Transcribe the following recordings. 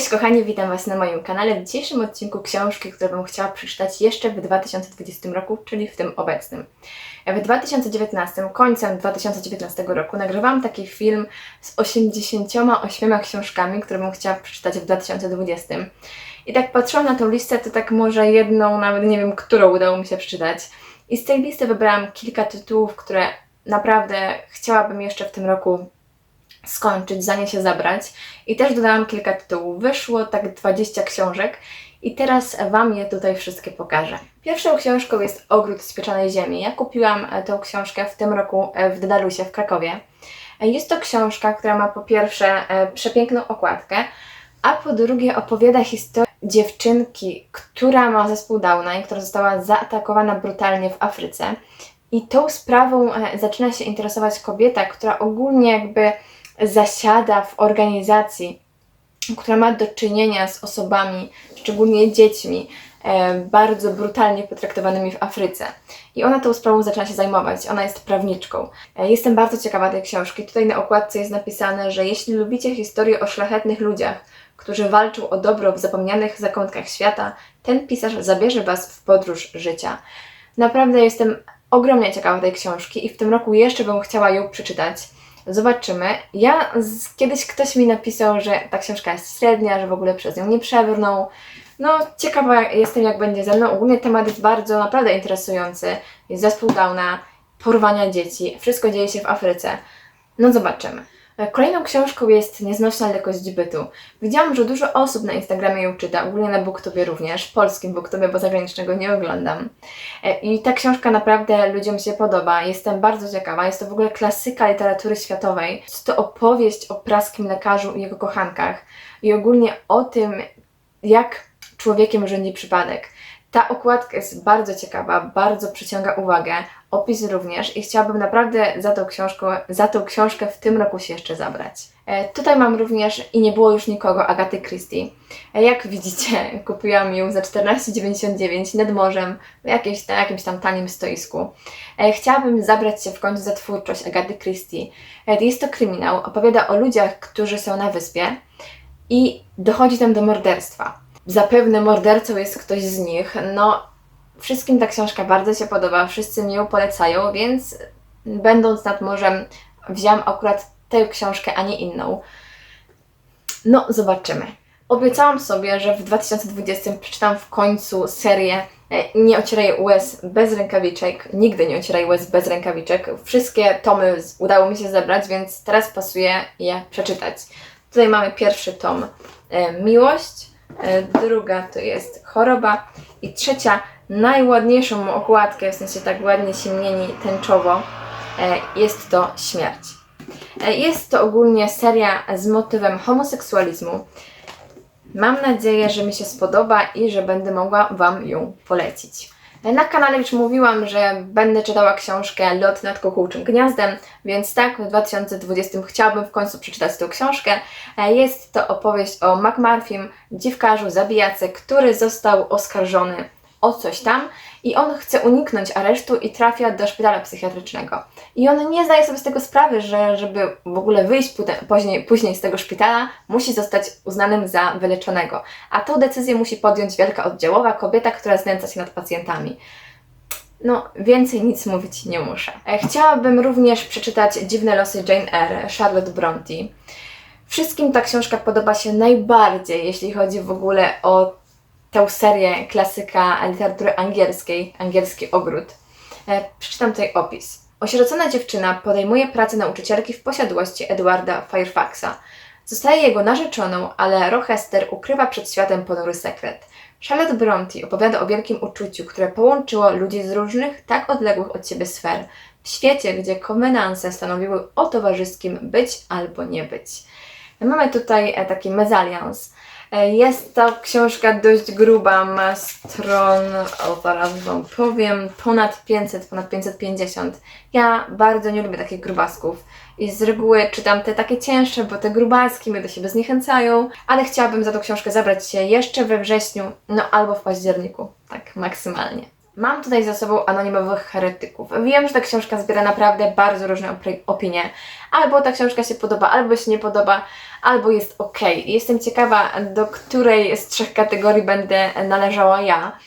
Cześć kochani, witam Was na moim kanale. W dzisiejszym odcinku książki, które bym chciała przeczytać jeszcze w 2020 roku, czyli w tym obecnym. W 2019, końcem 2019 roku, nagrywałam taki film z 88 książkami, które bym chciała przeczytać w 2020. I tak patrzyłam na tą listę, to tak może jedną, nawet nie wiem, którą udało mi się przeczytać. I z tej listy wybrałam kilka tytułów, które naprawdę chciałabym jeszcze w tym roku skończyć, za nie się zabrać. I też dodałam kilka tytułów. Wyszło tak 20 książek i teraz Wam je tutaj wszystkie pokażę. Pierwszą książką jest Ogród z ziemi. Ja kupiłam e, tę książkę w tym roku e, w Dedalusie w Krakowie. E, Jest to książka, która ma po pierwsze przepiękną okładkę, a po drugie opowiada historię dziewczynki, która ma zespół Downa i która została zaatakowana brutalnie w Afryce. I tą sprawą zaczyna się interesować kobieta, która ogólnie jakby zasiada w organizacji, która ma do czynienia z osobami, szczególnie dziećmi, e, bardzo brutalnie potraktowanymi w Afryce. I ona tą sprawą zaczyna się zajmować. Ona jest prawniczką. E, Jestem bardzo ciekawa tej książki. Tutaj na okładce jest napisane, że jeśli lubicie historię o szlachetnych ludziach, którzy walczą o dobro w zapomnianych zakątkach świata, ten pisarz zabierze Was w podróż życia. Naprawdę jestem ogromnie ciekawa tej książki i w tym roku jeszcze bym chciała ją przeczytać. Zobaczymy. Ja z, kiedyś ktoś mi napisał, że ta książka jest średnia, że w ogóle przez nią nie przebrnął. No, ciekawa jestem, jak będzie ze mną. Ogólnie temat jest bardzo, naprawdę interesujący. Jest zespół Downa, porwania dzieci, wszystko dzieje się w Afryce. No, zobaczymy. Kolejną książką jest Nieznośna lekkość bytu. Widziałam, że dużo osób na Instagramie ją czyta, ogólnie na Booktubie również, polskim Booktubie, bo zagranicznego nie oglądam. E, I ta książka naprawdę ludziom się podoba. Jestem bardzo ciekawa. Jest to w ogóle klasyka literatury światowej. Jest to opowieść o praskim lekarzu i jego kochankach. I ogólnie o tym, jak człowiekiem rządzi przypadek. Ta okładka jest bardzo ciekawa, bardzo przyciąga uwagę, opis również i chciałabym naprawdę za tą książkę, za tą książkę w tym roku się jeszcze zabrać. E, tutaj mam również I nie było już nikogo Agaty Christie. E, jak widzicie, kupiłam ją za 14,99 nad morzem, jakieś, na jakimś tam tanim stoisku. E, chciałabym zabrać się w końcu za twórczość Agaty Christie. Jest to kryminał, opowiada o ludziach, którzy są na wyspie i dochodzi tam do morderstwa. Zapewne mordercą jest ktoś z nich. No, wszystkim ta książka bardzo się podoba, wszyscy mi ją polecają, więc będąc nad morzem, wziąłam akurat tę książkę, a nie inną. No, zobaczymy. Obiecałam sobie, że w 2020 przeczytam w końcu serię e, Nie ocieraj łez bez rękawiczek. Nigdy nie ocieraj łez bez rękawiczek. Wszystkie tomy udało mi się zebrać, więc teraz pasuje je przeczytać. Tutaj mamy pierwszy tom e, Miłość, druga to jest Choroba i trzecia najładniejszą ma okładkę, w sensie tak ładnie ciemnieni tęczowo, e, jest to Śmierć. E, Jest to ogólnie seria z motywem homoseksualizmu. Mam nadzieję, że mi się spodoba i że będę mogła Wam ją polecić. Na kanale już mówiłam, że będę czytała książkę Lot nad kukułczym gniazdem, więc tak, w 2020 chciałabym w końcu przeczytać tę książkę. E, Jest to opowieść o McMurphym, dziwkarzu, zabijace, który został oskarżony o coś tam i on chce uniknąć aresztu i trafia do szpitala psychiatrycznego. I on nie zdaje sobie z tego sprawy, że żeby w ogóle wyjść później, później z tego szpitala, musi zostać uznanym za wyleczonego. A tą decyzję musi podjąć wielka oddziałowa kobieta, która znęca się nad pacjentami. No, więcej nic mówić nie muszę. E, Chciałabym również przeczytać Dziwne losy Jane Eyre, Charlotte Bronte. Wszystkim ta książka podoba się najbardziej, jeśli chodzi w ogóle o tę serię klasyka literatury angielskiej, Angielski Ogród. E, Przeczytam tutaj opis. Osierocona dziewczyna podejmuje pracę nauczycielki w posiadłości Edwarda Fairfaxa. Zostaje jego narzeczoną, ale Rochester ukrywa przed światem ponury sekret. Charlotte Bronte opowiada o wielkim uczuciu, które połączyło ludzi z różnych, tak odległych od siebie sfer. W świecie, gdzie konwenanse stanowiły o towarzyskim być albo nie być. Mamy tutaj e, taki mezalians. E, Jest to książka dość gruba, ma stron, o zaraz Wam powiem, ponad 500, ponad 550. Ja bardzo nie lubię takich grubasków i z reguły czytam te takie cięższe, bo te grubaski mnie do siebie zniechęcają, ale chciałabym za tą książkę zabrać się jeszcze we wrześniu, no albo w październiku, tak maksymalnie. Mam tutaj za sobą anonimowych heretyków. Wiem, że ta książka zbiera naprawdę bardzo różne opinie. Albo ta książka się podoba, albo się nie podoba, albo jest ok. Jestem ciekawa, do której z trzech kategorii będę należała ja.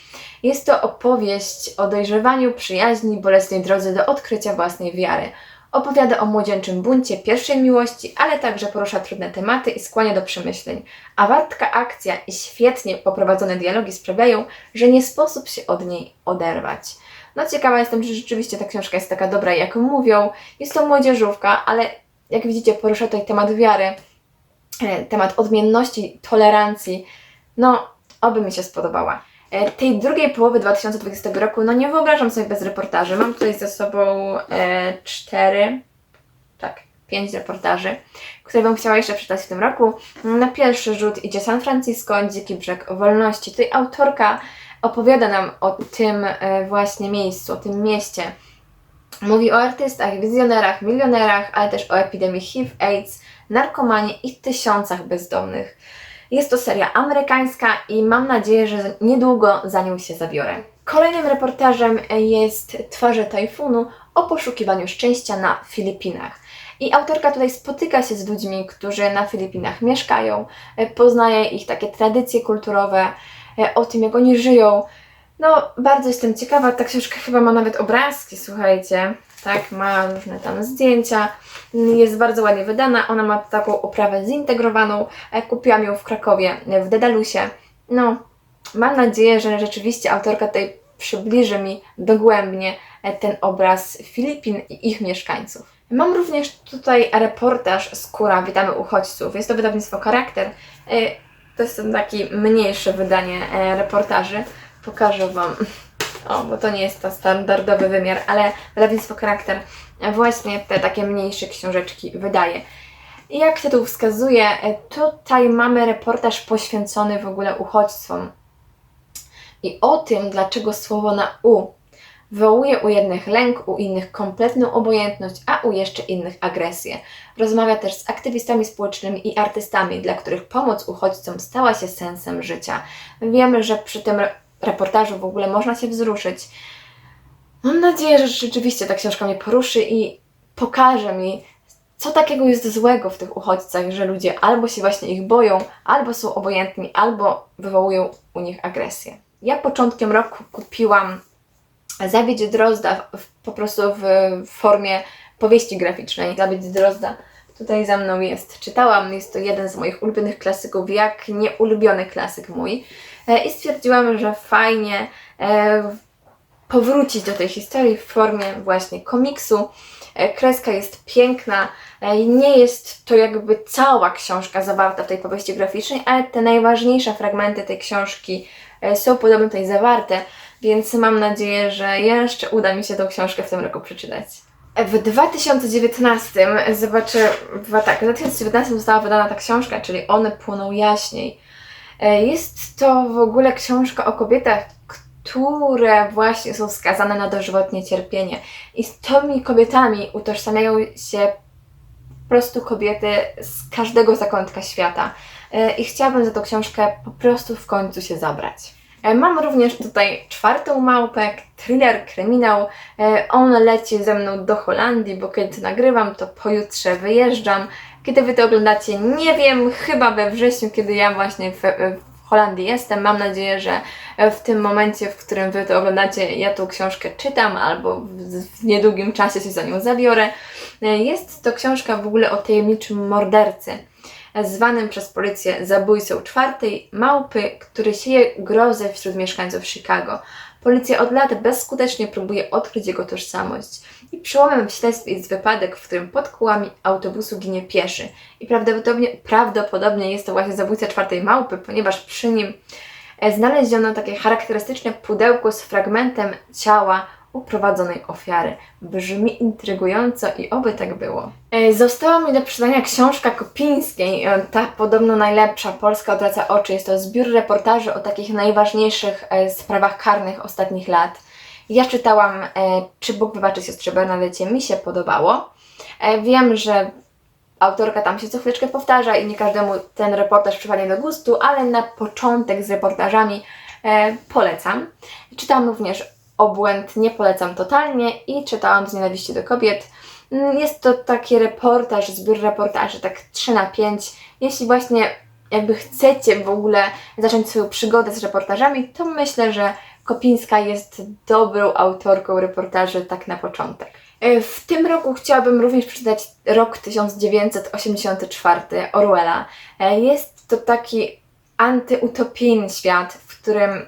Jest to opowieść o dojrzewaniu, przyjaźni, bolesnej drodze do odkrycia własnej wiary. Opowiada o młodzieńczym buncie pierwszej miłości, ale także porusza trudne tematy i skłania do przemyśleń. A wartka akcja i świetnie poprowadzone dialogi sprawiają, że nie sposób się od niej oderwać. No ciekawa jestem, czy rzeczywiście ta książka jest taka dobra, jak mówią. Jest to młodzieżówka, ale jak widzicie porusza tutaj temat wiary, e, temat odmienności, tolerancji. No, oby mi się spodobała. E, Tej drugiej połowy 2020 roku, no nie wyobrażam sobie bez reportaży. Mam tutaj ze sobą e, cztery, tak, pięć reportaży, które bym chciała jeszcze przeczytać w tym roku. Na pierwszy rzut idzie San Francisco, Dziki Brzeg Wolności. Tutaj autorka opowiada nam o tym e, właśnie miejscu, o tym mieście. Mówi o artystach, wizjonerach, milionerach, ale też o epidemii HIV, AIDS, narkomanii i tysiącach bezdomnych. Jest to seria amerykańska i mam nadzieję, że niedługo za nią się zabiorę. Kolejnym reportażem jest Twarze Tajfunu o poszukiwaniu szczęścia na Filipinach. I autorka tutaj spotyka się z ludźmi, którzy na Filipinach mieszkają, poznaje ich takie tradycje kulturowe, o tym jak oni żyją. No, bardzo jestem ciekawa. Ta książka chyba ma nawet obrazki, słuchajcie. Tak, ma różne tam zdjęcia. Jest bardzo ładnie wydana. Ona ma taką oprawę zintegrowaną. E, Kupiłam ją w Krakowie, e, w Dedalusie. No, mam nadzieję, że rzeczywiście autorka tutaj przybliży mi dogłębnie e, ten obraz Filipin i ich mieszkańców. Mam również tutaj reportaż Skóra, witamy uchodźców. Jest to wydawnictwo Charakter. To jest takie mniejsze wydanie reportaży. Pokażę Wam. O, bo to nie jest to standardowy wymiar, ale wydawnictwo Charakter właśnie te takie mniejsze książeczki wydaje. Jak tytuł wskazuje, tutaj mamy reportaż poświęcony w ogóle uchodźstwom i o tym, dlaczego słowo na U wywołuje u jednych lęk, u innych kompletną obojętność, a u jeszcze innych agresję. Rozmawia też z aktywistami społecznymi i artystami, dla których pomoc uchodźcom stała się sensem życia. Wiemy, że przy tym reportażu w ogóle można się wzruszyć. Mam nadzieję, że rzeczywiście ta książka mnie poruszy i pokaże mi, co takiego jest złego w tych uchodźcach, że ludzie albo się właśnie ich boją, albo są obojętni, albo wywołują u nich agresję. Ja początkiem roku kupiłam Zawiedź Drozda w, po prostu w formie powieści graficznej. Zawiedź Drozda tutaj za mną jest. Czytałam, jest to jeden z moich ulubionych klasyków, jak nie ulubiony klasyk mój. E, I stwierdziłam, że fajnie e, powrócić do tej historii w formie właśnie komiksu. E, Kreska jest piękna, nie jest to jakby cała książka zawarta w tej powieści graficznej, ale te najważniejsze fragmenty tej książki są podobno tutaj zawarte, więc mam nadzieję, że jeszcze uda mi się tą książkę w tym roku przeczytać. W 2019 zobaczę, tak, w 2019 została wydana ta książka, czyli One płoną jaśniej. E, Jest to w ogóle książka o kobietach, które właśnie są skazane na dożywotnie cierpienie. I z tymi kobietami utożsamiają się po prostu kobiety z każdego zakątka świata. E, I chciałabym za tą książkę po prostu w końcu się zabrać. E, Mam również tutaj czwartą małpę, thriller, kryminał. On leci ze mną do Holandii, bo kiedy nagrywam, to pojutrze wyjeżdżam. Kiedy Wy to oglądacie, nie wiem, chyba we wrześniu, kiedy ja właśnie w, w Holandii jestem. Mam nadzieję, że w tym momencie, w którym Wy to oglądacie, ja tą książkę czytam albo w, niedługim czasie się za nią zabiorę. Jest to książka w ogóle o tajemniczym mordercy zwanym przez policję zabójcą czwartej małpy, który sieje grozę wśród mieszkańców Chicago. Policja od lat bezskutecznie próbuje odkryć jego tożsamość. I przełomem w śledztwie jest wypadek, w którym pod kołami autobusu ginie pieszy. I prawdopodobnie, prawdopodobnie jest to właśnie zabójca czwartej małpy, ponieważ przy nim e, znaleziono takie charakterystyczne pudełko z fragmentem ciała uprowadzonej ofiary. Brzmi intrygująco i oby tak było. E, Została mi do przeczytania książka Kopińskiej, e, ta podobno najlepsza, Polska odwraca oczy. Jest to zbiór reportaży o takich najważniejszych e, sprawach karnych ostatnich lat. Ja czytałam Czy Bóg wybaczy siostrze Bernadecie, mi się podobało. Wiem, że autorka tam się co chwileczkę powtarza i nie każdemu ten reportaż przypadnie do gustu, ale na początek z reportażami polecam. Czytam również obłęd, nie polecam totalnie i czytałam z nienawiści do kobiet. Mm, Jest to taki reportaż, zbiór reportaży, tak 3 na 5. Jeśli właśnie jakby chcecie w ogóle zacząć swoją przygodę z reportażami, to myślę, że Kopińska jest dobrą autorką reportaży tak na początek. E, W tym roku chciałabym również przeczytać rok 1984 Orwella. E, Jest to taki antyutopijny świat, w którym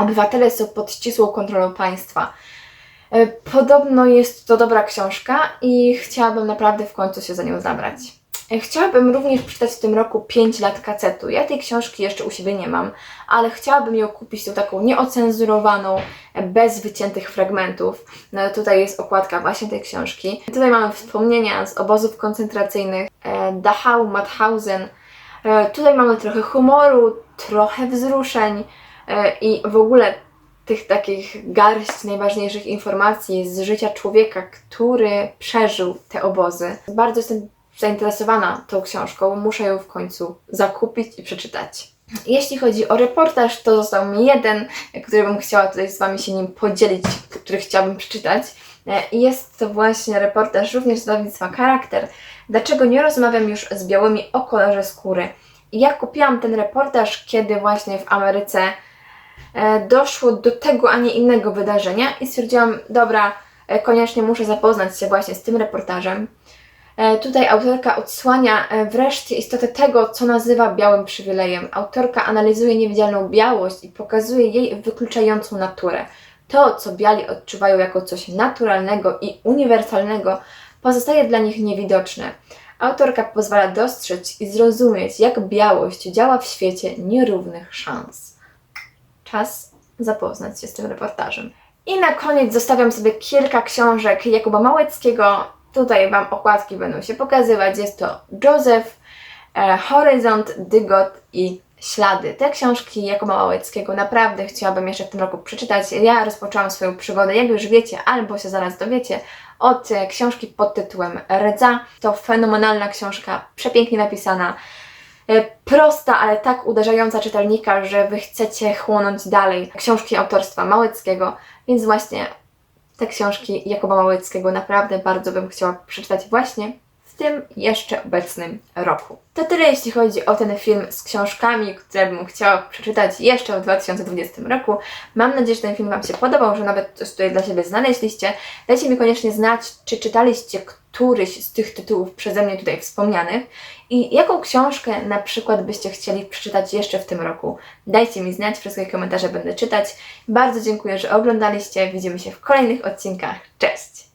obywatele są pod ścisłą kontrolą państwa. E, Podobno jest to dobra książka i chciałabym naprawdę w końcu się za nią zabrać. E, Chciałabym również przeczytać w tym roku 5 lat kacetu. Ja tej książki jeszcze u siebie nie mam, ale chciałabym ją kupić tą taką nieocenzurowaną, e, bez wyciętych fragmentów. No, tutaj jest okładka właśnie tej książki. Tutaj mamy wspomnienia z obozów koncentracyjnych Dachau, Mauthausen. Tutaj mamy trochę humoru, trochę wzruszeń i w ogóle tych takich garść najważniejszych informacji z życia człowieka, który przeżył te obozy. Bardzo jestem zainteresowana tą książką, muszę ją w końcu zakupić i przeczytać. Jeśli chodzi o reportaż, to został mi jeden, który bym chciała tutaj z Wami się nim podzielić, który chciałabym przeczytać. E, jest to właśnie reportaż również z wydawnictwa Charakter. Dlaczego nie rozmawiam już z białymi o kolorze skóry? Ja kupiłam ten reportaż, kiedy właśnie w Ameryce e, doszło do tego, a nie innego wydarzenia i stwierdziłam, dobra, e, koniecznie muszę zapoznać się właśnie z tym reportażem. E, Tutaj autorka odsłania e, wreszcie istotę tego, co nazywa białym przywilejem. Autorka analizuje niewidzialną białość i pokazuje jej wykluczającą naturę. To, co biali odczuwają jako coś naturalnego i uniwersalnego, pozostaje dla nich niewidoczne. Autorka pozwala dostrzec i zrozumieć, jak białość działa w świecie nierównych szans. Czas zapoznać się z tym reportażem. I na koniec zostawiam sobie kilka książek Jakuba Małeckiego. Tutaj Wam okładki będą się pokazywać. Jest to Józef, e, Horyzont, Dygot i Ślady. Te książki Jakuba Małeckiego naprawdę chciałabym jeszcze w tym roku przeczytać. Ja rozpoczęłam swoją przygodę, jak już wiecie, albo się zaraz dowiecie, od e, książki pod tytułem Rdza. To fenomenalna książka, przepięknie napisana. E, Prosta, ale tak uderzająca czytelnika, że Wy chcecie chłonąć dalej książki autorstwa Małeckiego, więc właśnie te książki Jakuba Małeckiego naprawdę bardzo bym chciała przeczytać właśnie w tym jeszcze obecnym roku. To tyle jeśli chodzi o ten film z książkami, które bym chciała przeczytać jeszcze w 2020 roku. Mam nadzieję, że ten film Wam się podobał, że nawet coś tutaj dla siebie znaleźliście. Dajcie mi koniecznie znać, czy czytaliście któryś z tych tytułów przeze mnie tutaj wspomnianych i jaką książkę na przykład byście chcieli przeczytać jeszcze w tym roku. Dajcie mi znać, wszystkie komentarze będę czytać. Bardzo dziękuję, że oglądaliście. Widzimy się w kolejnych odcinkach. Cześć!